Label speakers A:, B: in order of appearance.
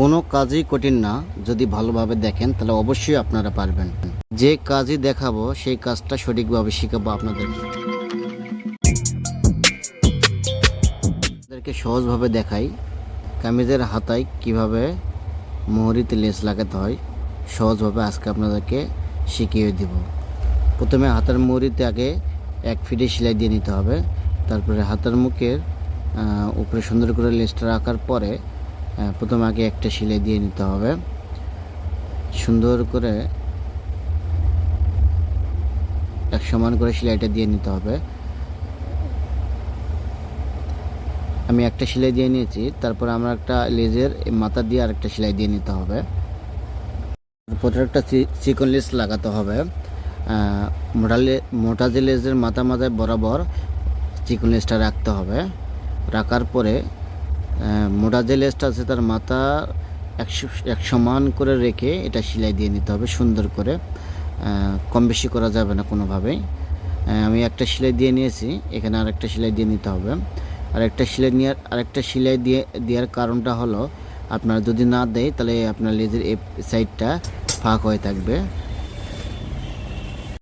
A: কোনো কাজই কঠিন না, যদি ভালোভাবে দেখেন, তাহলে অবশ্যই আপনারা পারবেন। যে কাজই দেখাবো, সেই কাজটা সঠিকভাবে শেখাবো আপনাদের। আপনাদেরকে সহজভাবে দেখাই, কামিজের হাতায় কীভাবে মোহরিতে লেস লাগাতে হয়, সহজভাবে আজকে আপনাদেরকে শিখিয়ে দেব। প্রথমে হাতের মোহরিতে আগে এক ফিটে সেলাই দিয়ে নিতে হবে। তারপরে হাতের মুখের উপরে সুন্দর করে লেসটা রাখার পরে প্রথমে আগে একটা সেলাই দিয়ে নিতে হবে। সুন্দর করে এক সমান করে সেলাইটা দিয়ে নিতে হবে। আমি একটা সেলাই দিয়ে নিয়েছি, তারপর আমরা একটা লেজের মাথা দিয়ে আরেকটা সেলাই দিয়ে নিতে হবে। তারপর একটা চিকন লেস লাগাতে হবে। মোটা মোটা যে লেজের মাথা মাথায় বরাবর চিকন লেসটা রাখতে হবে। রাখার পরে মোটা যে লেসটা আছে তার মাথা একশো এক সমান করে রেখে এটা সেলাই দিয়ে নিতে হবে সুন্দর করে। কম বেশি করা যাবে না কোনোভাবেই। আমি একটা সেলাই দিয়ে নিয়েছি, এখানে আরেকটা সেলাই দিয়ে নিতে হবে। আরেকটা সেলাই নেওয়ার আরেকটা সেলাই দিয়ে, দেওয়ার কারণটা হলো, আপনার যদি না দেয় তাহলে আপনার লেজের এই সাইডটা ফাঁক হয়ে থাকবে।